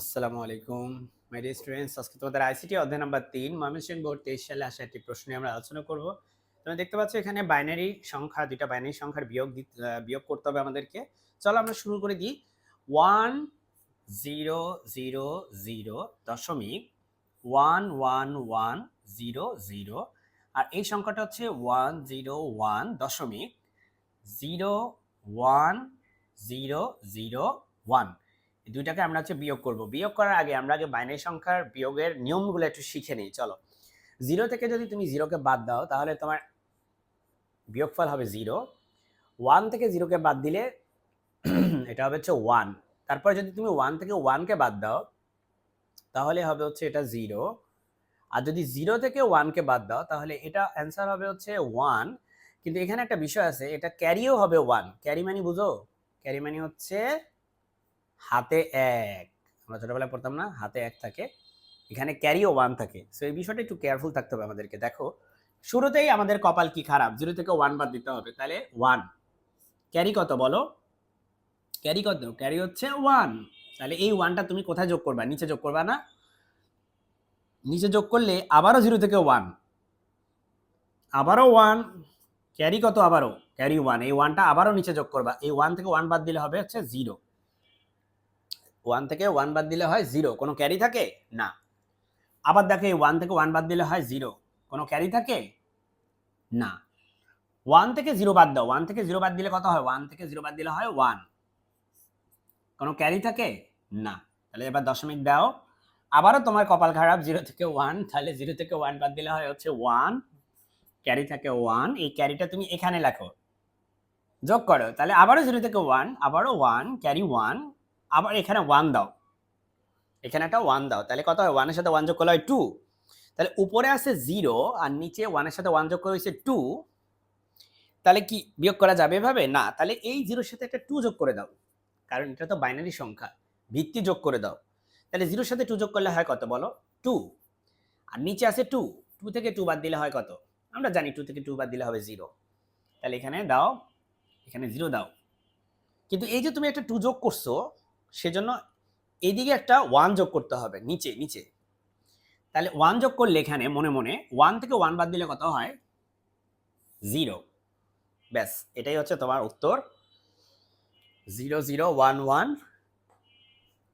আসসালামু আলাইকুম my dear students আজকে তোমাদের আইসিটি অধ্যায় নাম্বার তিন, ময়মনসিংহ বোর্ড তেইশ সালে আসা একটি প্রশ্ন নিয়ে আমরা আলোচনা করব। তুমি দেখতে পাচ্ছ এখানে বাইনারি সংখ্যা, দুইটা বাইনারি সংখ্যার বিয়োগ বিয়োগ করতে হবে আমাদেরকে। চলো আমরা শুরু করে দিই। ওয়ান জিরো জিরো জিরো দশমিক one one one zero zero আর এই সংখ্যাটা হচ্ছে ওয়ান জিরো ওয়ান দশমিক zero one zero zero one দুইটাকে আমরা হচ্ছে বিয়োগ করব। বিয়োগ করার আগে আমরা আগে বাইনারি সংখ্যার বিয়োগের নিয়মগুলো একটু শিখে নিই, চলো। জিরো থেকে যদি তুমি জিরোকে বাদ দাও, তাহলে তোমার বিয়োগফল হবে জিরো। ওয়ান থেকে জিরোকে বাদ দিলে এটা হবে হচ্ছে ওয়ান। তারপর যদি তুমি ওয়ান থেকে ওয়ানকে বাদ দাও, তাহলে হবে হচ্ছে এটা জিরো। আর যদি জিরো থেকে ওয়ানকে বাদ দাও, তাহলে এটা অ্যান্সার হবে হচ্ছে ওয়ান। কিন্তু এখানে একটা বিষয় আছে, এটা ক্যারিও হবে ওয়ান। ক্যারি মানি বুঝো? ক্যারি মানি হচ্ছে হাতে এক। আমরা ছোটবেলায় পড়তাম না, হাতে এক থাকে। এখানে ক্যারিও ওয়ান থাকে। সো এই বিষয়টা একটু কেয়ারফুল থাকতে হবে আমাদেরকে। দেখো, শুরুতেই আমাদের কপাল কি খারাপ? জিরো থেকে ওয়ান বাদ দিতে হবে। তাহলে ওয়ান ক্যারি কত বলো? ক্যারি কত? ক্যারি হচ্ছে ওয়ান তাহলে এই ওয়ানটা তুমি কোথায় যোগ করবা? নিচে যোগ করবা না? নিচে যোগ করলে আবারও জিরো থেকে ওয়ান আবারও ওয়ান ক্যারি কত আবারও? ক্যারি ওয়ান এই ওয়ানটা আবারও নিচে যোগ করবা। এই ওয়ান থেকে ওয়ান বাদ দিলে হবে হচ্ছে জিরো ওয়ান থেকে ওয়ান বাদ দিলে হয় জিরো কোনো ক্যারি থাকে? না। আবার দেখো ওয়ান থেকে ওয়ান বাদ দিলে হয় জিরো কোনো ক্যারি থাকে? না। ওয়ান থেকে জিরো বাদ দাও। ওয়ান থেকে জিরো বাদ দিলে কত হয়? ওয়ান থেকে জিরো বাদ দিলে হয় ওয়ান কোনো ক্যারি থাকে? না। তাহলে এবার দশমিক দাও। আবারও তোমার কপাল খারাপ। জিরো থেকে ওয়ান তাহলে জিরো থেকে ওয়ান বাদ দিলে হয় হচ্ছে ওয়ান ক্যারি থাকে ওয়ান এই ক্যারিটা তুমি এখানে লেখো। যোগ করো। তাহলে আবারও জিরো থেকে ওয়ান আবারও ওয়ান ক্যারি ওয়ান আবার এখানে ওয়ান দাও। এখানে একটা ওয়ান দাও। তাহলে কত হয়? ওয়ানের সাথে ওয়ান যোগ করলে হয় টু তাহলে উপরে আছে জিরো আর নিচে ওয়ানের সাথে ওয়ান যোগ করে হয়েছে টু তাহলে কি বিয়োগ করা যাবে এভাবে? না। তাহলে এই জিরোর সাথে একটা টু যোগ করে দাও। কারণ এটা তো বাইনারি সংখ্যা। ভিত্তি যোগ করে দাও। তাহলে জিরোর সাথে টু যোগ করলে হয় কত বলো? টু আর নিচে আছে টু টু থেকে টু বাদ দিলে হয় কত? আমরা জানি টু থেকে টু বাদ দিলে হবে জিরো তাহলে এখানে দাও। এখানে জিরো দাও। কিন্তু এই যে তুমি একটা টু যোগ করছ সেজন্য এদিকে একটা ওয়ান যোগ করতে হবে, নিচে নিচে। তাহলে ওয়ান যোগ করলে এখানে মনে মনে ওয়ান থেকে ওয়ান বাদ দিলে কত হয়? জিরো ব্যাস, এটাই হচ্ছে তোমার উত্তর। জিরো জিরো ওয়ান ওয়ান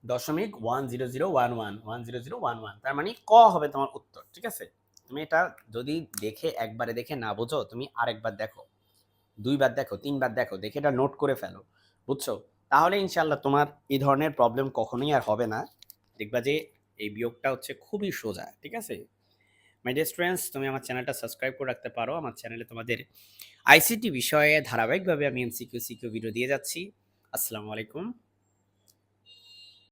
দশমিক one zero zero one one one zero zero one one তার মানে ক হবে তোমার উত্তর, ঠিক আছে? তুমি এটা যদি দেখে একবারে দেখে না বোঝো, তুমি আরেকবার দেখো। দুইবার দেখো তিনবার দেখো, দেখে এটা নোট করে ফেলো, বুঝছ? তাহলে ইনশাল্লাহ তোমার এই ধরনের প্রবলেম কখনোই আর হবে না। দেখবা যে এই বিয়োগটা হচ্ছে খুবই সোজা, ঠিক আছে? মাই ডিয়ার স্টুডেন্টস তুমি আমার চ্যানেলটা সাবস্ক্রাইব করে রাখতে পারো। আমার চ্যানেলে তোমাদের আইসিটি বিষয়ে ধারাবাহিকভাবে আমি এমসিকিউ সিকিউ ভিডিও দিয়ে যাচ্ছি। আসসালামু আলাইকুম।